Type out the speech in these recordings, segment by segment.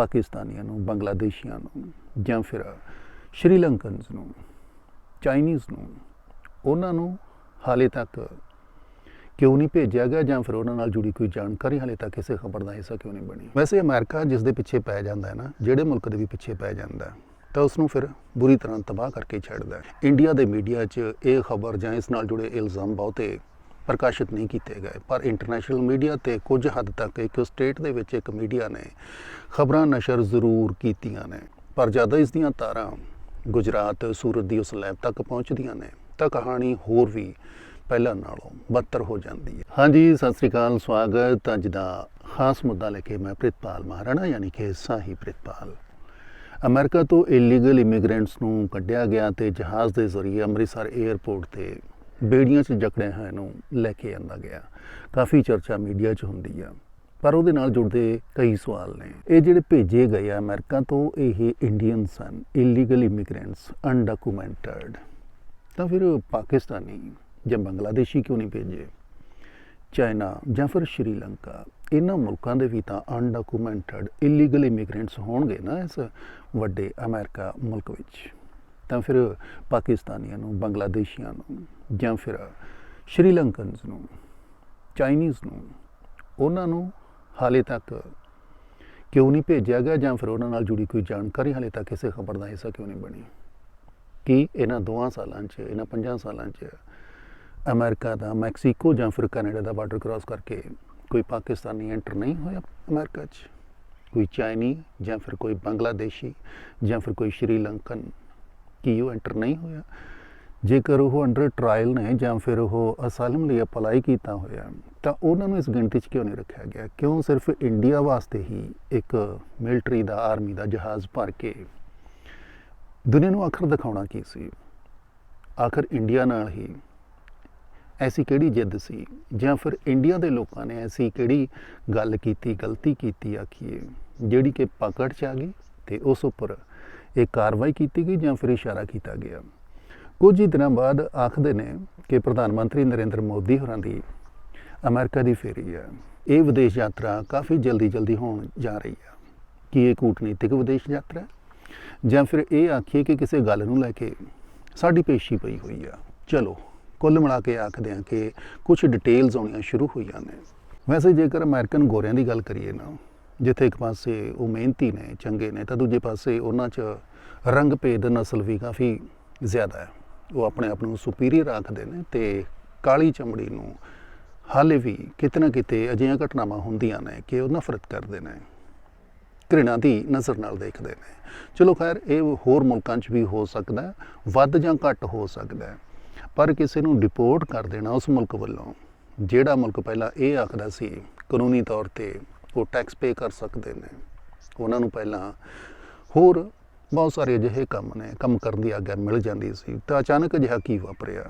ਪਾਕਿਸਤਾਨੀਆਂ ਨੂੰ, ਬੰਗਲਾਦੇਸ਼ੀਆਂ ਨੂੰ ਜਾਂ ਫਿਰ ਸ਼੍ਰੀਲੰਕਨਸ ਨੂੰ, ਚਾਈਨੀਜ਼ ਨੂੰ, ਉਹਨਾਂ ਨੂੰ ਹਾਲੇ ਤੱਕ ਕਿਉਂ ਨਹੀਂ ਭੇਜਿਆ ਗਿਆ ਜਾਂ ਫਿਰ ਉਹਨਾਂ ਨਾਲ ਜੁੜੀ ਕੋਈ ਜਾਣਕਾਰੀ ਹਾਲੇ ਤੱਕ ਕਿਸੇ ਖਬਰ ਦਾ ਹਿੱਸਾ ਕਿਉਂ ਨਹੀਂ ਬਣੀ ਵੈਸੇ ਅਮਰੀਕਾ ਜਿਸ ਦੇ ਪਿੱਛੇ ਪੈ ਜਾਂਦਾ ਹੈ ਨਾ, ਜਿਹੜੇ ਮੁਲਕ ਦੇ ਵੀ ਪਿੱਛੇ ਪੈ ਜਾਂਦਾ ਤਾਂ ਉਸ ਨੂੰ ਫਿਰ ਬੁਰੀ ਤਰ੍ਹਾਂ ਤਬਾਹ ਕਰਕੇ ਛੱਡਦਾ ਹੈ। ਇੰਡੀਆ ਦੇ ਮੀਡੀਆ 'ਚ ਇਹ ਖਬਰ ਜਾਂ ਇਸ ਨਾਲ ਜੁੜੇ ਇਲਜ਼ਾਮ ਬਹੁਤੇ ਪ੍ਰਕਾਸ਼ਿਤ ਨਹੀਂ ਕੀਤੇ ਗਏ, ਪਰ ਇੰਟਰਨੈਸ਼ਨਲ ਮੀਡੀਆ ਤੇ ਕੁਝ ਹੱਦ ਤੱਕ ਇੱਕ ਸਟੇਟ ਦੇ ਵਿੱਚ ਇੱਕ ਮੀਡੀਆ ਨੇ ਖਬਰਾਂ ਨਸ਼ਰ ਜ਼ਰੂਰ ਕੀਤੀਆਂ ਨੇ, ਪਰ ਜਦ ਇਸ ਦੀਆਂ ਤਾਰਾਂ ਗੁਜਰਾਤ, ਸੂਰਤ ਦੀ ਉਸ ਲੈਬ ਤੱਕ ਪਹੁੰਚਦੀਆਂ ਨੇ, ਤਾਂ ਕਹਾਣੀ ਹੋਰ ਵੀ ਪਹਿਲਾਂ ਨਾਲੋਂ ਬੱਤਰ ਹੋ ਜਾਂਦੀ ਹੈ। ਹਾਂਜੀ, ਸਤਿ ਸ੍ਰੀ ਅਕਾਲ, ਸਵਾਗਤ। ਅੱਜ ਦਾ ਖਾਸ ਮੁੱਦਾ ਲੈ ਕੇ ਮੈਂ ਪ੍ਰਿਤਪਾਲ ਮਹਾਰਾਣਾ, ਯਾਨੀ ਕਿ ਸਾਹੀ ਪ੍ਰਿਤਪਾਲ। ਅਮਰੀਕਾ ਤੋਂ ਇਲੀਗਲ ਇਮੀਗ੍ਰੈਂਟਸ ਨੂੰ ਕੱਢਿਆ ਗਿਆ ਤੇ ਜਹਾਜ਼ ਦੇ ਜ਼ਰੀਏ ਅੰਮ੍ਰਿਤਸਰ 에ਅਰਪੋਰਟ ਤੇ ਬੇੜੀਆਂ 'ਚ ਜਕੜਿਆ ਹੋਇਆ ਨੂੰ ਲੈ ਕੇ ਆਂਦਾ ਗਿਆ। ਕਾਫੀ ਚਰਚਾ ਮੀਡੀਆ 'ਚ ਹੁੰਦੀ ਆ। ਪਰ ਉਹਦੇ ਨਾਲ ਜੁੜਦੇ ਕਈ ਸਵਾਲ ਨੇ। ਇਹ ਜਿਹੜੇ ਭੇਜੇ ਗਏ ਆ ਅਮਰੀਕਾ ਤੋਂ, ਇਹ ਇੰਡੀਅਨ ਸਨ। ਇਲੀਗਲ ਇਮੀਗ੍ਰੈਂਟਸ ਅਨਡਾਕੂਮੈਂਟਡ ਤਾਂ ਫਿਰ ਪਾਕਿਸਤਾਨੀ ਜਾਂ ਬੰਗਲਾਦੇਸ਼ੀ ਕਿਉਂ ਨਹੀਂ ਭੇਜੇ? ਚਾਈਨਾ ਜਾਂ ਫਿਰ ਸ਼੍ਰੀਲੰਕਾ? ਇਹਨਾਂ ਮੁਲਕਾਂ ਦੇ ਵੀ ਤਾਂ ਅਨਡਾਕੂਮੈਂਟਡ ਇਲੀਗਲ ਇਮੀਗ੍ਰੈਂਟਸ ਹੋਣਗੇ ਨਾ ਇਸ ਵੱਡੇ ਅਮਰੀਕਾ ਮੁਲਕ ਵਿੱਚ। ਤਾਂ ਫਿਰ ਪਾਕਿਸਤਾਨੀਆਂ ਨੂੰ, ਬੰਗਲਾਦੇਸ਼ੀਆਂ ਨੂੰ ਜਾਂ ਫਿਰ ਸ਼੍ਰੀਲੰਕਨਸ ਨੂੰ, ਚਾਈਨੀਜ਼ ਨੂੰ, ਉਹਨਾਂ ਨੂੰ ਹਾਲੇ ਤੱਕ ਕਿਉਂ ਨਹੀਂ ਭੇਜਿਆ ਗਿਆ ਜਾਂ ਫਿਰ ਉਹਨਾਂ ਨਾਲ ਜੁੜੀ ਕੋਈ ਜਾਣਕਾਰੀ ਹਾਲੇ ਤੱਕ ਕਿਸੇ ਖਬਰ ਦਾ ਹਿੱਸਾ ਕਿਉਂ ਨਹੀਂ ਬਣੀ? ਕਿ ਇਹਨਾਂ ਦੋਹਾਂ ਸਾਲਾਂ 'ਚ, ਇਹਨਾਂ ਪੰਜਾਂ ਸਾਲਾਂ 'ਚ ਅਮਰੀਕਾ ਦਾ, ਮੈਕਸੀਕੋ ਜਾਂ ਫਿਰ ਕੈਨੇਡਾ ਦਾ ਬਾਰਡਰ ਕ੍ਰਾਸ ਕਰਕੇ ਕੋਈ ਪਾਕਿਸਤਾਨੀ ਐਂਟਰ ਨਹੀਂ ਹੋਇਆ ਅਮਰੀਕਾ 'ਚ? ਕੋਈ ਚਾਈਨੀ ਜਾਂ ਫਿਰ ਕੋਈ ਬੰਗਲਾਦੇਸ਼ੀ ਜਾਂ ਫਿਰ ਕੋਈ ਸ਼੍ਰੀਲੰਕਨ ਕੀ ਉਹ ਐਂਟਰ ਨਹੀਂ ਹੋਇਆ। ਜੇਕਰ ਉਹ ਅੰਡਰ ਟ੍ਰਾਇਲ ਨੇ ਜਾਂ ਫਿਰ ਉਹ ਅਸਾਲਮ ਲਈ ਅਪਲਾਈ ਕੀਤਾ ਹੋਇਆ, ਤਾਂ ਉਹਨਾਂ ਨੂੰ ਇਸ ਗਿਣਤੀ 'ਚ ਕਿਉਂ ਨਹੀਂ ਰੱਖਿਆ ਗਿਆ? ਕਿਉਂ ਸਿਰਫ ਇੰਡੀਆ ਵਾਸਤੇ ਹੀ ਇੱਕ ਮਿਲਟਰੀ ਦਾ ਆਰਮੀ ਦਾ ਜਹਾਜ਼ ਭਰ ਕੇ? ਦੁਨੀਆ ਨੂੰ ਆਖਰ ਦਿਖਾਉਣਾ ਕੀ ਸੀ? ਆਖਰ ਇੰਡੀਆ ਨਾਲ ਹੀ। ਐਸੀ ਕਿਹੜੀ ਜਿੱਦ ਸੀ? ਜਾਂ ਫਿਰ ਇੰਡੀਆ ਦੇ ਲੋਕਾਂ ਨੇ ਐਸੀ ਕਿਹੜੀ ਗੱਲ ਕੀਤੀ, ਗਲਤੀ ਕੀਤੀ, ਆਖੀਏ, ਜਿਹੜੀ ਕਿ ਪਕੜ ਚ ਆ ਗਈ ਤੇ ਉਸ ਉੱਪਰ ਇਹ ਕਾਰਵਾਈ ਕੀਤੀ ਗਈ ਜਾਂ ਫਿਰ ਇਸ਼ਾਰਾ ਕੀਤਾ ਗਿਆ। ਕੁਝ ਹੀ ਦਿਨਾਂ ਬਾਅਦ ਆਖਦੇ ਨੇ ਕਿ ਪ੍ਰਧਾਨ ਮੰਤਰੀ ਨਰਿੰਦਰ ਮੋਦੀ ਹੋਰਾਂ ਦੀ ਅਮਰੀਕਾ ਦੀ ਫੇਰੀ ਹੈ। ਇਹ ਵਿਦੇਸ਼ ਯਾਤਰਾ ਕਾਫੀ ਜਲਦੀ ਜਲਦੀ ਹੋਣ ਜਾ ਰਹੀ ਹੈ। ਕੀ ਇਹ ਕੂਟਨੀਤਿਕ ਵਿਦੇਸ਼ ਯਾਤਰਾ ਜਾਂ ਫਿਰ ਇਹ ਆਖੀਏ ਕਿ ਕਿਸੇ ਗੱਲ ਨੂੰ ਲੈ ਕੇ ਸਾਡੀ ਪੇਸ਼ੀ ਪਈ ਹੋਈ ਆ ਚਲੋ, ਕੁੱਲ ਮਿਲਾ ਕੇ ਆਖਦੇ ਹਾਂ ਕਿ ਕੁਝ ਡਿਟੇਲਸ ਆਉਣੀਆਂ ਸ਼ੁਰੂ ਹੋਈਆਂ ਨੇ। ਵੈਸੇ ਜੇਕਰ ਅਮਰੀਕਨ ਗੋਰਿਆਂ ਦੀ ਗੱਲ ਕਰੀਏ ਨਾ ਜਿੱਥੇ ਇੱਕ ਪਾਸੇ ਉਹ ਮਿਹਨਤੀ ਨੇ, ਚੰਗੇ ਨੇ, ਤਾਂ ਦੂਜੇ ਪਾਸੇ ਉਹਨਾਂ 'ਚ ਰੰਗ ਭੇਦ ਨਸਲ ਵੀ ਕਾਫੀ ਜ਼ਿਆਦਾ ਹੈ। ਉਹ ਆਪਣੇ ਆਪ ਨੂੰ ਸੁਪੀਰੀਅਰ ਆਖਦੇ ਨੇ ਤੇ ਕਾਲੀ ਚਮੜੀ ਨੂੰ ਹਾਲੇ ਵੀ ਕਿਤੇ ਨਾ ਕਿਤੇ ਅਜਿਹੀਆਂ ਘਟਨਾਵਾਂ ਹੁੰਦੀਆਂ ਨੇ ਕਿ ਉਹ ਨਫ਼ਰਤ ਕਰਦੇ ਨੇ, ਘ੍ਰਿਣਾ ਦੀ ਨਜ਼ਰ ਨਾਲ ਦੇਖਦੇ ਨੇ। ਚਲੋ ਖੈਰ, ਇਹ ਹੋਰ ਮੁਲਕਾਂ 'ਚ ਵੀ ਹੋ ਸਕਦਾ ਵੱਧ ਜਾਂ ਘੱਟ ਹੋ ਸਕਦਾ ਪਰ ਕਿਸੇ ਨੂੰ ਡਿਪੋਰਟ ਕਰ ਦੇਣਾ ਉਸ ਮੁਲਕ ਵੱਲੋਂ, ਜਿਹੜਾ ਮੁਲਕ ਪਹਿਲਾਂ ਇਹ ਆਖਦਾ ਸੀ ਕਾਨੂੰਨੀ ਤੌਰ ਤੇ ਉਹ ਟੈਕਸ ਪੇ ਕਰ ਸਕਦੇ ਨੇ। ਉਹਨਾਂ ਨੂੰ ਪਹਿਲਾਂ ਹੋਰ ਬਹੁਤ ਸਾਰੇ ਅਜਿਹੇ ਕੰਮ ਨੇ, ਕੰਮ ਕਰਨ ਦੀ ਆਗਿਆ ਮਿਲ ਜਾਂਦੀ ਸੀ, ਤਾਂ ਅਚਾਨਕ ਅਜਿਹਾ ਕੀ ਵਾਪਰਿਆ?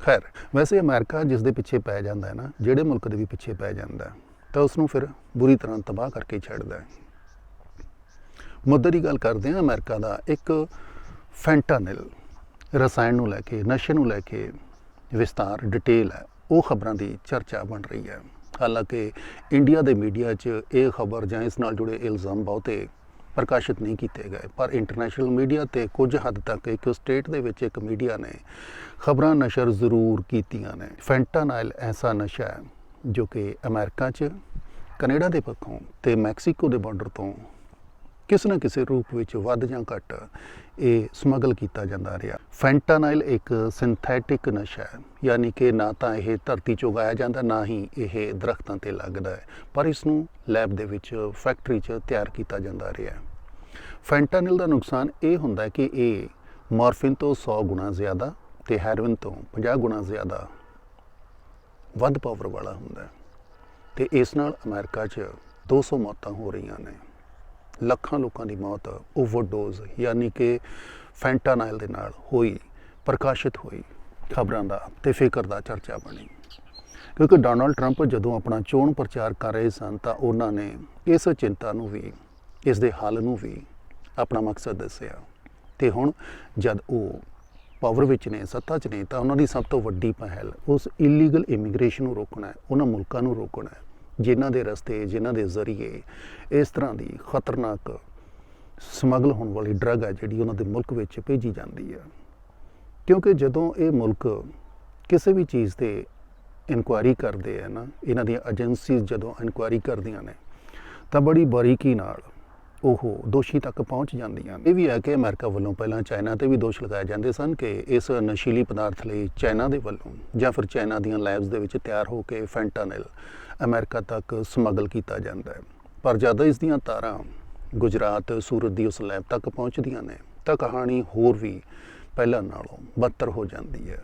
ਖੈਰ, ਵੈਸੇ ਅਮਰੀਕਾ ਜਿਸ ਦੇ ਪਿੱਛੇ ਪੈ ਜਾਂਦਾ ਹੈ ਨਾ, ਜਿਹੜੇ ਮੁਲਕ ਦੇ ਵੀ ਪਿੱਛੇ ਪੈ ਜਾਂਦਾ ਤਾਂ ਉਸ ਨੂੰ ਫਿਰ ਬੁਰੀ ਤਰ੍ਹਾਂ ਤਬਾਹ ਕਰਕੇ ਛੱਡਦਾ ਹੈ। ਮੁੱਦੇ ਦੀ ਗੱਲ ਕਰਦੇ ਹਾਂ, ਅਮਰੀਕਾ ਦਾ ਇੱਕ ਫੈਂਟਾਨਿਲ ਰਸਾਇਣ ਨੂੰ ਲੈ ਕੇ, ਨਸ਼ੇ ਨੂੰ ਲੈ ਕੇ ਵਿਸਤਾਰ ਡਿਟੇਲ ਹੈ, ਉਹ ਖਬਰਾਂ ਦੀ ਚਰਚਾ ਬਣ ਰਹੀ ਹੈ। ਹਾਲਾਂਕਿ ਇੰਡੀਆ ਦੇ ਮੀਡੀਆ 'ਚ ਇਹ ਖਬਰ ਜਾਂ ਇਸ ਨਾਲ ਜੁੜੇ ਇਲਜ਼ਾਮ ਬਹੁਤੇ ਪ੍ਰਕਾਸ਼ਿਤ ਨਹੀਂ ਕੀਤੇ ਗਏ। ਪਰ ਇੰਟਰਨੈਸ਼ਨਲ ਮੀਡੀਆ ਤੇ ਕੁਝ ਹੱਦ ਤੱਕ ਇੱਕ ਸਟੇਟ ਦੇ ਵਿੱਚ ਇੱਕ ਮੀਡੀਆ ਨੇ ਖਬਰਾਂ ਨਸ਼ਰ ਜ਼ਰੂਰ ਕੀਤੀਆਂ ਨੇ। ਫੈਂਟਾਨਾਈਲ ਐਸਾ ਨਸ਼ਾ ਹੈ ਜੋ ਕਿ ਅਮਰੀਕਾ 'ਚ, ਕੈਨੇਡਾ ਦੇ ਪੱਖੋਂ ਤੇ ਮੈਕਸੀਕੋ ਦੇ ਬਾਰਡਰ ਤੋਂ ਕਿਸੇ ਨਾ ਕਿਸੇ ਰੂਪ ਵਿੱਚ ਵੱਧ ਜਾਂ ਘੱਟ ਇਹ ਸਮਗਲ ਕੀਤਾ ਜਾਂਦਾ ਰਿਹਾ। ਫੈਂਟਾਨਾਈਲ ਇੱਕ ਸਿੰਥੈਟਿਕ ਨਸ਼ਾ ਹੈ, ਯਾਨੀ ਕਿ ਨਾ ਤਾਂ ਇਹ ਧਰਤੀ 'ਚ ਉਗਾਇਆ ਜਾਂਦਾ, ਨਾ ਹੀ ਇਹ ਦਰਖਤਾਂ ਤੇ ਲੱਗਦਾ ਹੈ, ਪਰ ਇਸ ਨੂੰ ਲੈਬ ਦੇ ਵਿੱਚ ਫੈਕਟਰੀ 'ਚ ਤਿਆਰ ਕੀਤਾ ਜਾਂਦਾ ਰਿਹਾ। ਫੈਂਟਾਨਿਲ ਦਾ ਨੁਕਸਾਨ ਇਹ ਹੁੰਦਾ ਹੈ ਕਿ ਇਹ ਮੋਰਫਿਨ ਤੋਂ 100 ਗੁਣਾ ਜ਼ਿਆਦਾ ਤੇ ਹੈਰੋਇਨ ਤੋਂ 50 ਗੁਣਾ ਜ਼ਿਆਦਾ ਵੱਧ ਪਾਵਰ ਵਾਲਾ ਹੁੰਦਾ ਹੈ ਤੇ ਇਸ ਨਾਲ ਅਮਰੀਕਾ 'ਚ 200 ਮੌਤਾਂ ਹੋ ਰਹੀਆਂ ਨੇ। ਲੱਖਾਂ ਲੋਕਾਂ ਦੀ ਮੌਤ, ਓਵਰਡੋਜ਼ ਯਾਨੀ ਕਿ ਫੈਂਟਾਨਾਈਲ ਦੇ ਨਾਲ ਹੋਈ, ਪ੍ਰਕਾਸ਼ਿਤ ਹੋਈ ਖਬਰਾਂ ਦਾ ਤੇ ਫਿਕਰ ਦਾ ਚਰਚਾ ਬਣੀ। ਕਿਉਂਕਿ ਡੋਨਲਡ ਟਰੰਪ ਜਦੋਂ ਆਪਣਾ ਚੋਣ ਪ੍ਰਚਾਰ ਕਰ ਰਹੇ ਸਨ ਤਾਂ ਉਹਨਾਂ ਨੇ ਇਸ ਚਿੰਤਾ ਨੂੰ ਵੀ, ਇਸ ਦੇ ਹੱਲ ਨੂੰ ਵੀ ਆਪਣਾ ਮਕਸਦ ਦੱਸਿਆ। ਤੇ ਹੁਣ ਜਦ ਉਹ ਪਾਵਰ ਵਿੱਚ ਨੇ, ਸੱਤਾ 'ਚ ਨੇ ਤਾਂ ਉਹਨਾਂ ਦੀ ਸਭ ਤੋਂ ਵੱਡੀ ਪਹਿਲ ਉਸ ਇਲੀਗਲ ਇਮੀਗ੍ਰੇਸ਼ਨ ਨੂੰ ਰੋਕਣਾ ਹੈ, ਉਹਨਾਂ ਮੁਲਕਾਂ ਨੂੰ ਰੋਕਣਾ ਹੈ। ਜਿਨ੍ਹਾਂ ਦੇ ਰਸਤੇ, ਜਿਨ੍ਹਾਂ ਦੇ ਜ਼ਰੀਏ ਇਸ ਤਰ੍ਹਾਂ ਦੀ ਖਤਰਨਾਕ ਸਮਗਲ ਹੋਣ ਵਾਲੀ ਡਰੱਗ ਹੈ ਜਿਹੜੀ ਉਹਨਾਂ ਦੇ ਮੁਲਕ ਵਿੱਚ ਭੇਜੀ ਜਾਂਦੀ ਹੈ। ਕਿਉਂਕਿ ਜਦੋਂ ਇਹ ਮੁਲਕ ਕਿਸੇ ਵੀ ਚੀਜ਼ ਤੇ ਇਨਕੁਆਇਰੀ ਕਰਦੇ ਆ ਨਾ, ਇਹਨਾਂ ਦੀਆਂ ਏਜੰਸੀਜ਼ ਜਦੋਂ ਇਨਕੁਆਇਰੀ ਕਰਦੀਆਂ ਨੇ, ਤਾਂ ਬੜੀ ਬਾਰੀਕੀ ਨਾਲ ਉਹ ਦੋਸ਼ੀ ਤੱਕ ਪਹੁੰਚ ਜਾਂਦੀਆਂ ਨੇ। ਇਹ ਵੀ ਹੈ ਕਿ ਅਮਰੀਕਾ ਵੱਲੋਂ ਪਹਿਲਾਂ ਚਾਈਨਾ ਤੇ ਵੀ ਦੋਸ਼ ਲਗਾਏ ਜਾਂਦੇ ਸਨ ਕਿ ਇਸ ਨਸ਼ੀਲੀ ਪਦਾਰਥ ਲਈ ਚਾਈਨਾ ਦੇ ਵੱਲੋਂ ਜਾਂ ਫਿਰ ਚਾਈਨਾ ਦੀਆਂ ਲੈਬਸ ਦੇ ਵਿੱਚ ਤਿਆਰ ਹੋ ਕੇ ਫੈਂਟਾਨਿਲ ਅਮਰੀਕਾ ਤੱਕ ਸਮਗਲ ਕੀਤਾ ਜਾਂਦਾ ਹੈ। ਪਰ ਜਦੋਂ ਇਸ ਦੀਆਂ ਤਾਰਾਂ ਗੁਜਰਾਤ, ਸੂਰਤ ਦੀ ਉਸ ਲੈਬ ਤੱਕ ਪਹੁੰਚਦੀਆਂ ਨੇ, ਤਾਂ ਕਹਾਣੀ ਹੋਰ ਵੀ ਪਹਿਲਾਂ ਨਾਲੋਂ ਬੱਤਰ ਹੋ ਜਾਂਦੀ ਹੈ।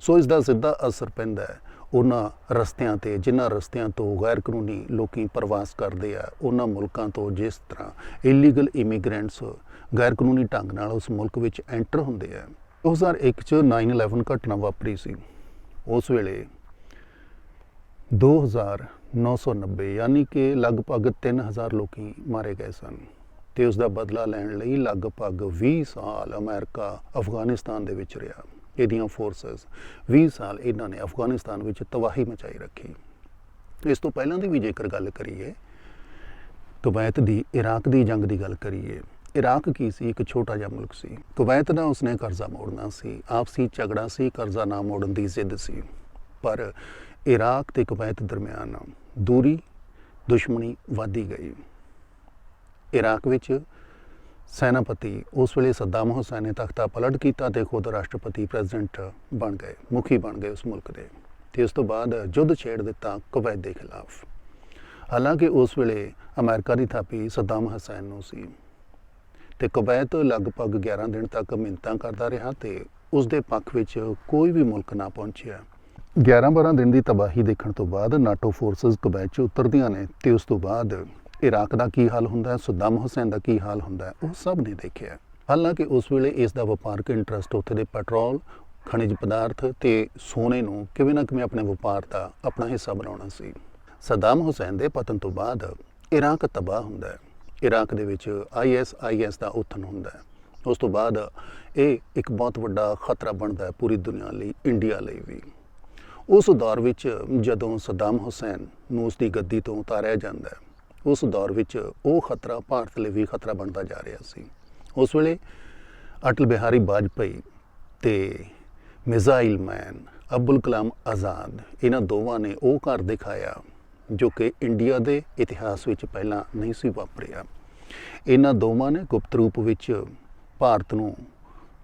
ਸੋ ਇਸ ਦਾ ਸਿੱਧਾ ਅਸਰ ਪੈਂਦਾ ਹੈ ਉਹਨਾਂ ਰਸਤਿਆਂ ਤੇ, ਜਿਨ੍ਹਾਂ ਰਸਤਿਆਂ ਤੋਂ ਗੈਰ ਕਾਨੂੰਨੀ ਲੋਕੀ ਪ੍ਰਵਾਸ ਕਰਦੇ ਆ, ਉਹਨਾਂ ਮੁਲਕਾਂ ਤੋਂ ਜਿਸ ਤਰ੍ਹਾਂ ਇਲੀਗਲ ਇਮੀਗ੍ਰੈਂਟਸ ਗੈਰ ਕਾਨੂੰਨੀ ਢੰਗ ਨਾਲ ਉਸ ਮੁਲਕ ਵਿੱਚ ਐਂਟਰ ਹੁੰਦੇ ਆ। 2001 ਚ 9/11 ਘਟਨਾ ਵਾਪਰੀ ਸੀ। ਉਸ ਵੇਲੇ 2990 ਯਾਨੀ ਕਿ ਲਗਭਗ 3000 ਲੋਕੀ ਮਾਰੇ ਗਏ ਸਨ ਤੇ ਉਸ ਦਾ ਬਦਲਾ ਲੈਣ ਲਈ ਲਗਭਗ 20 ਸਾਲ ਅਮਰੀਕਾ, ਅਫਗਾਨਿਸਤਾਨ ਦੇ ਵਿੱਚ ਰਿਹਾ। ਇਹਦੀਆਂ ਫੋਰਸਸ 20 ਸਾਲ ਇਹਨਾਂ ਨੇ ਅਫਗਾਨਿਸਤਾਨ ਵਿੱਚ ਤਬਾਹੀ ਮਚਾਈ ਰੱਖੀ। ਇਸ ਤੋਂ ਪਹਿਲਾਂ ਦੀ ਵੀ ਜੇਕਰ ਗੱਲ ਕਰੀਏ, ਕੁਵੈਤ ਦੀ, ਇਰਾਕ ਦੀ ਜੰਗ ਦੀ ਗੱਲ ਕਰੀਏ, ਇਰਾਕ ਕੀ ਸੀ? ਇੱਕ ਛੋਟਾ ਜਿਹਾ ਮੁਲਕ ਸੀ। ਕੁਵੈਤ ਦਾ ਉਸਨੇ ਕਰਜ਼ਾ ਮੋੜਨਾ ਸੀ। ਆਪਸੀ ਝਗੜਾ ਸੀ, ਕਰਜ਼ਾ ਨਾ ਮੋੜਨ ਦੀ ਜ਼ਿੱਦ ਸੀ। ਪਰ ਇਰਾਕ ਤੇ ਕੁਵੈਤ ਦਰਮਿਆਨ ਦੂਰੀ, ਦੁਸ਼ਮਣੀ ਵਧਦੀ ਗਈ। ਇਰਾਕ ਵਿੱਚ ਸੈਨਾਪਤੀ ਉਸ ਵੇਲੇ ਸੱਦਾਮ ਹੁਸੈਨ ਨੇ ਤਖਤਾ ਪਲਟ ਕੀਤਾ ਤੇ ਖੁਦ ਰਾਸ਼ਟਰਪਤੀ ਪ੍ਰੈਜ਼ੀਡੈਂਟ ਬਣ ਗਏ, ਮੁਖੀ ਬਣ ਗਏ ਉਸ ਮੁਲਕ ਦੇ ਤੇ ਉਸ ਤੋਂ ਬਾਅਦ ਯੁੱਧ ਛੇੜ ਦਿੱਤਾ ਕੁਵੈਤ ਦੇ ਖਿਲਾਫ। ਹਾਲਾਂਕਿ ਉਸ ਵੇਲੇ ਅਮਰੀਕਾ ਦੀ ਥਾਪੀ ਸੱਦਾਮ ਹੁਸੈਨ ਨੂੰ ਸੀ ਤੇ ਕੁਵੈਤ ਲਗਭਗ 11 ਦਿਨ ਤੱਕ ਮਿੰਤਾਂ ਕਰਦਾ ਰਿਹਾ ਤੇ ਉਸ ਦੇ ਪੱਖ ਵਿੱਚ ਕੋਈ ਵੀ ਮੁਲਕ ਨਾ ਪਹੁੰਚਿਆ। 11-12 ਦਿਨ ਦੀ ਤਬਾਹੀ ਦੇਖਣ ਤੋਂ ਬਾਅਦ ਨਾਟੋ ਫੋਰਸਸ ਕੁਵੈਤ 'ਚ ਉਤਰਦੀਆਂ ਨੇ ਤੇ ਉਸ ਤੋਂ ਬਾਅਦ ਇਰਾਕ ਦਾ ਕੀ ਹਾਲ ਹੁੰਦਾ ਹੈ, ਸਦਾਮ ਹੁਸੈਨ ਦਾ ਕੀ ਹਾਲ ਹੁੰਦਾ ਹੈ, ਉਹ ਸਭ ਨੇ ਦੇਖਿਆ ਹਾਲਾਂਕਿ ਉਸ ਵੇਲੇ ਇਸ ਦਾ ਵਪਾਰਕ ਇੰਟਰਸਟ ਉੱਥੇ ਦੇ ਪੈਟਰੋਲ, ਖਣਿਜ ਪਦਾਰਥ ਤੇ ਸੋਨੇ ਨੂੰ ਕਿਵੇਂ ਨਾ ਕਿਵੇਂ ਆਪਣੇ ਵਪਾਰ ਦਾ ਆਪਣਾ ਹਿੱਸਾ ਬਣਾਉਣਾ ਸੀ। ਸਦਾਮ ਹੁਸੈਨ ਦੇ ਪਤਨ ਤੋਂ ਬਾਅਦ ਇਰਾਕ ਤਬਾਹ ਹੁੰਦਾ ਹੈ। ਇਰਾਕ ਦੇ ਵਿੱਚ ਆਈਐਸਆਈਐਸ ਦਾ ਉਥਨ ਹੁੰਦਾ ਹੈ। ਉਸ ਤੋਂ ਬਾਅਦ ਇਹ ਇੱਕ ਬਹੁਤ ਵੱਡਾ ਖਤਰਾ ਬਣਦਾ ਹੈ ਪੂਰੀ ਦੁਨੀਆ ਲਈ, ਇੰਡੀਆ ਲਈ ਵੀ। ਉਸ ਦੌਰ ਵਿੱਚ ਜਦੋਂ ਸਦਾਮ ਹੁਸੈਨ ਨੂੰ ਉਸ ਦੀ ਗੱਦੀ ਤੋਂ ਉਤਾਰਿਆ ਜਾਂਦਾ ਹੈ ਉਸ ਦੌਰ ਵਿੱਚ ਉਹ ਖਤਰਾ, ਭਾਰਤ ਲਈ ਵੀ ਖਤਰਾ ਬਣਦਾ ਜਾ ਰਿਹਾ ਸੀ। ਉਸ ਵੇਲੇ ਅਟਲ ਬਿਹਾਰੀ ਵਾਜਪਾਈ ਤੇ ਮਿਜ਼ਾਈਲ ਮੈਨ ਅਬਦੁਲ ਕਲਾਮ ਆਜ਼ਾਦ, ਇਹਨਾਂ ਦੋਵਾਂ ਨੇ ਉਹ ਘਰ ਦਿਖਾਇਆ ਜੋ ਕਿ ਇੰਡੀਆ ਦੇ ਇਤਿਹਾਸ ਵਿੱਚ ਪਹਿਲਾਂ ਨਹੀਂ ਸੀ ਵਾਪਰਿਆ। ਇਹਨਾਂ ਦੋਵਾਂ ਨੇ ਗੁਪਤ ਰੂਪ ਵਿੱਚ ਭਾਰਤ ਨੂੰ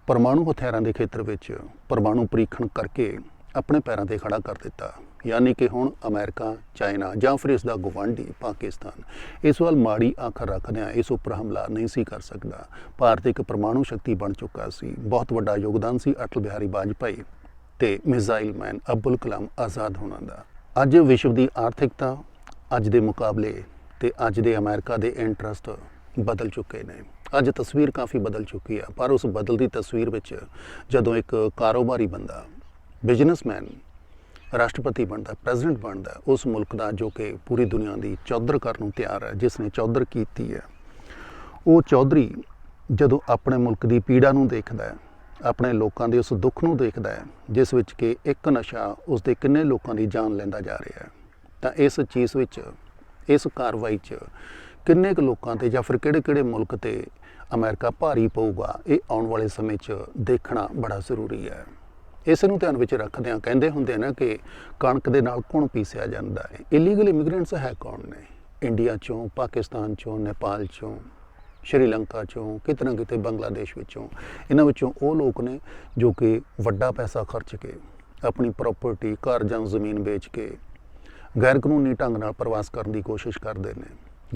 ਪਰਮਾਣੂ ਹਥਿਆਰਾਂ ਦੇ ਖੇਤਰ ਵਿੱਚ ਪਰਮਾਣੂ ਪ੍ਰੀਖਣ ਕਰਕੇ ਆਪਣੇ ਪੈਰਾਂ ਤੇ ਖੜਾ ਕਰ ਦਿੱਤਾ। ਯਾਨੀ ਕਿ ਹੁਣ ਅਮਰੀਕਾ, ਚਾਈਨਾ ਜਾਂ ਫਿਰ ਇਸ ਦਾ ਗਵਾਂਢੀ ਪਾਕਿਸਤਾਨ। ਇਸ ਵੱਲ ਮਾੜੀ ਅੱਖ ਰੱਖਦਿਆਂ ਇਸ ਉੱਪਰ ਹਮਲਾ ਨਹੀਂ ਸੀ ਕਰ ਸਕਦਾ। ਭਾਰਤ ਇੱਕ ਪਰਮਾਣੂ ਸ਼ਕਤੀ ਬਣ ਚੁੱਕਾ ਸੀ। ਬਹੁਤ ਵੱਡਾ ਯੋਗਦਾਨ ਸੀ ਅਟਲ ਬਿਹਾਰੀ ਵਾਜਪਾਈ ਤੇ ਮਿਜ਼ਾਈਲ ਮੈਨ ਅਬਦੁਲ ਕਲਾਮ ਆਜ਼ਾਦ ਹੋਣਾ ਦਾ। ਅੱਜ ਵਿਸ਼ਵ ਦੀ ਆਰਥਿਕਤਾ, ਅੱਜ ਦੇ ਮੁਕਾਬਲੇ ਤੇ ਅੱਜ ਦੇ ਅਮਰੀਕਾ ਦੇ ਇੰਟਰਸਟ ਬਦਲ ਚੁੱਕੇ ਨੇ। ਅੱਜ ਤਸਵੀਰ ਕਾਫੀ ਬਦਲ ਚੁੱਕੀ ਆ, ਪਰ ਉਸ ਬਦਲਦੀ ਤਸਵੀਰ ਵਿੱਚ ਜਦੋਂ ਇੱਕ ਕਾਰੋਬਾਰੀ ਬੰਦਾ, ਬਿਜ਼ਨਸਮੈਨ ਰਾਸ਼ਟਰਪਤੀ ਬਣਦਾ, ਪ੍ਰੈਜ਼ੀਡੈਂਟ ਬਣਦਾ, ਉਸ ਮੁਲਕ ਦਾ ਜੋ ਕਿ ਪੂਰੀ ਦੁਨੀਆ ਦੀ ਚੌਧਰ ਕਰਨ ਨੂੰ ਤਿਆਰ ਹੈ ਜਿਸ ਨੇ ਚੌਧਰ ਕੀਤੀ ਹੈ। ਉਹ ਚੌਧਰੀ ਜਦੋਂ ਆਪਣੇ ਮੁਲਕ ਦੀ ਪੀੜਾ ਨੂੰ ਦੇਖਦਾ ਹੈ, ਆਪਣੇ ਲੋਕਾਂ ਦੇ ਉਸ ਦੁੱਖ ਨੂੰ ਦੇਖਦਾ ਹੈ, ਜਿਸ ਵਿੱਚ ਕਿ ਇੱਕ ਨਸ਼ਾ ਉਸ ਦੇ ਕਿੰਨੇ ਲੋਕਾਂ ਦੀ ਜਾਨ ਲੈਂਦਾ ਜਾ ਰਿਹਾ ਹੈ, ਤਾਂ ਇਸ ਚੀਜ਼ ਵਿੱਚ, ਇਸ ਕਾਰਵਾਈ 'ਚ ਕਿੰਨੇ ਕੁ ਲੋਕਾਂ ਤੇ ਜਾਂ ਫਿਰ ਕਿਹੜੇ-ਕਿਹੜੇ ਮੁਲਕ ਤੇ ਅਮਰੀਕਾ ਭਾਰੀ ਪਊਗਾ, ਇਹ ਆਉਣ ਵਾਲੇ ਸਮੇਂ 'ਚ ਦੇਖਣਾ ਬੜਾ ਜ਼ਰੂਰੀ ਹੈ। ਇਸ ਨੂੰ ਧਿਆਨ ਵਿੱਚ ਰੱਖਦਿਆਂ ਕਹਿੰਦੇ ਹੁੰਦੇ ਨਾ ਕਿ ਕਣਕ ਦੇ ਨਾਲ ਕੌਣ ਪੀਸਿਆ ਜਾਂਦਾ ਹੈ? ਇਲੀਗਲ ਇਮੀਗ੍ਰੈਂਟਸ ਹੈ ਕੌਣ ਨੇ? ਇੰਡੀਆ ਚੋਂ ਪਾਕਿਸਤਾਨ ਚੋਂ ਨੇਪਾਲ ਚੋਂ ਸ਼੍ਰੀਲੰਕਾ ਚੋਂ, ਕਿਤੇ ਨਾ ਕਿਤੇ ਬੰਗਲਾਦੇਸ਼ ਵਿੱਚੋਂ। ਇਹਨਾਂ ਵਿੱਚੋਂ ਉਹ ਲੋਕ ਨੇ ਜੋ ਕਿ ਵੱਡਾ ਪੈਸਾ ਖਰਚ ਕੇ, ਆਪਣੀ ਪ੍ਰਾਪਰਟੀ ਘਰ ਜਾਂ ਜ਼ਮੀਨ ਵੇਚ ਕੇ ਗੈਰ ਕਾਨੂੰਨੀ ਢੰਗ ਨਾਲ ਪ੍ਰਵਾਸ ਕਰਨ ਦੀ ਕੋਸ਼ਿਸ਼ ਕਰਦੇ ਨੇ।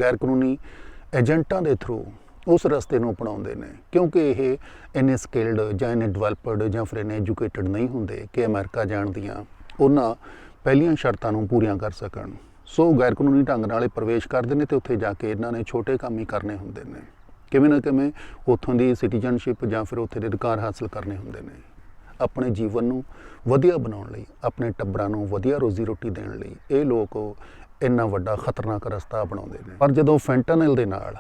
ਗੈਰ ਕਾਨੂੰਨੀ ਏਜੰਟਾਂ ਦੇ ਥਰੂ ਉਸ ਰਸਤੇ ਨੂੰ ਅਪਣਾਉਂਦੇ ਨੇ। ਕਿਉਂਕਿ ਇਹ ਇੰਨੇ ਸਕਿਲਡ ਜਾਂ ਇੰਨੇ ਡਿਵੈਲਪਡ ਜਾਂ ਫਿਰ ਇੰਨੇ ਐਜੂਕੇਟਡ ਨਹੀਂ ਹੁੰਦੇ ਕਿ ਅਮਰੀਕਾ ਜਾਣ ਦੀਆਂ ਉਹਨਾਂ ਪਹਿਲੀਆਂ ਸ਼ਰਤਾਂ ਨੂੰ ਪੂਰੀਆਂ ਕਰ ਸਕਣ। ਸੋ ਗੈਰ ਕਾਨੂੰਨੀ ਢੰਗ ਨਾਲ ਇਹ ਪ੍ਰਵੇਸ਼ ਕਰਦੇ ਨੇ ਤੇ ਉੱਥੇ ਜਾ ਕੇ ਇਹਨਾਂ ਨੇ ਛੋਟੇ ਕੰਮ ਹੀ ਕਰਨੇ ਹੁੰਦੇ ਨੇ। ਕਿਵੇਂ ਨਾ ਕਿਵੇਂ ਉੱਥੋਂ ਦੀ ਸਿਟੀਜ਼ਨਸ਼ਿਪ ਜਾਂ ਫਿਰ ਉੱਥੇ ਦੇ ਅਧਿਕਾਰ ਹਾਸਲ ਕਰਨੇ ਹੁੰਦੇ ਨੇ। ਆਪਣੇ ਜੀਵਨ ਨੂੰ ਵਧੀਆ ਬਣਾਉਣ ਲਈ, ਆਪਣੇ ਟੱਬਰਾਂ ਨੂੰ ਵਧੀਆ ਰੋਜ਼ੀ ਰੋਟੀ ਦੇਣ ਲਈ ਇਹ ਲੋਕ ਇੰਨਾ ਵੱਡਾ ਖਤਰਨਾਕ ਰਸਤਾ ਅਪਣਾਉਂਦੇ ਨੇ। ਪਰ ਜਦੋਂ ਫੈਂਟਨਲ ਦੇ ਨਾਲ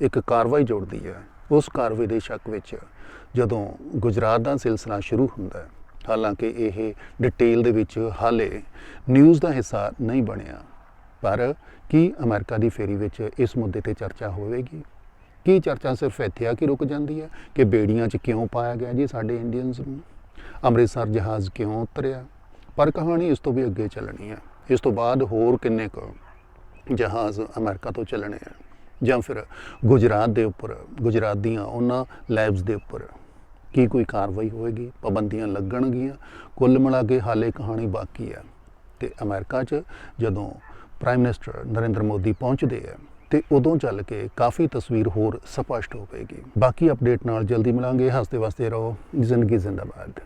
ਇੱਕ ਕਾਰਵਾਈ ਜੋੜਦੀ ਹੈ। ਉਸ ਕਾਰਵਾਈ ਦੇ ਸ਼ੱਕ ਵਿੱਚ ਜਦੋਂ ਗੁਜਰਾਤ ਦਾ ਸਿਲਸਿਲਾ ਸ਼ੁਰੂ ਹੁੰਦਾ ਹੈ, ਹਾਲਾਂਕਿ ਇਹ ਡਿਟੇਲ ਦੇ ਵਿੱਚ ਹਾਲੇ ਨਿਊਜ਼ ਦਾ ਹਿੱਸਾ ਨਹੀਂ ਬਣਿਆ। ਪਰ ਕੀ ਅਮਰੀਕਾ ਦੀ ਫੇਰੀ ਵਿੱਚ ਇਸ ਮੁੱਦੇ ਤੇ ਚਰਚਾ ਹੋਵੇਗੀ? ਕੀ ਚਰਚਾ ਸਿਰਫ ਇੱਥੇ ਆ ਕੇ ਰੁਕ ਜਾਂਦੀ ਹੈ ਕਿ ਬੇੜੀਆਂ 'ਚ ਕਿਉਂ ਪਾਇਆ ਗਿਆ ਜੀ ਸਾਡੇ ਇੰਡੀਅਨਸ ਨੂੰ? ਅੰਮ੍ਰਿਤਸਰ ਜਹਾਜ਼ ਕਿਉਂ ਉਤਰਿਆ? ਪਰ ਕਹਾਣੀ ਇਸ ਤੋਂ ਵੀ ਅੱਗੇ ਚੱਲਣੀ ਹੈ। ਇਸ ਤੋਂ ਬਾਅਦ ਹੋਰ ਕਿੰਨੇ ਕੁ ਜਹਾਜ਼ ਅਮਰੀਕਾ ਤੋਂ ਚੱਲਣੇ ਆ। ਜਾਂ ਫਿਰ ਗੁਜਰਾਤ ਦੇ ਉੱਪਰ, ਗੁਜਰਾਤ ਦੀਆਂ ਉਹਨਾਂ ਲੈਬਸ ਦੇ ਉੱਪਰ ਕੀ ਕੋਈ ਕਾਰਵਾਈ ਹੋਏਗੀ? ਪਾਬੰਦੀਆਂ ਲੱਗਣਗੀਆਂ। ਕੁੱਲ ਮਿਲਾ ਕੇ ਹਾਲੇ ਕਹਾਣੀ ਬਾਕੀ ਹੈ। ਤੇ ਅਮਰੀਕਾ 'ਚ ਜਦੋਂ ਪ੍ਰਾਈਮ ਮਿਨਿਸਟਰ ਨਰਿੰਦਰ ਮੋਦੀ ਪਹੁੰਚਦੇ ਆ, ਤੇ ਉਦੋਂ ਚੱਲ ਕੇ ਕਾਫੀ ਤਸਵੀਰ ਹੋਰ ਸਪਸ਼ਟ ਹੋਵੇਗੀ। ਬਾਕੀ ਅਪਡੇਟ ਨਾਲ ਜਲਦੀ ਮਿਲਾਂਗੇ। ਹੱਸਦੇ ਵਸਦੇ ਰਹੋ। ਜ਼ਿੰਦਗੀ ਜ਼ਿੰਦਾਬਾਦ।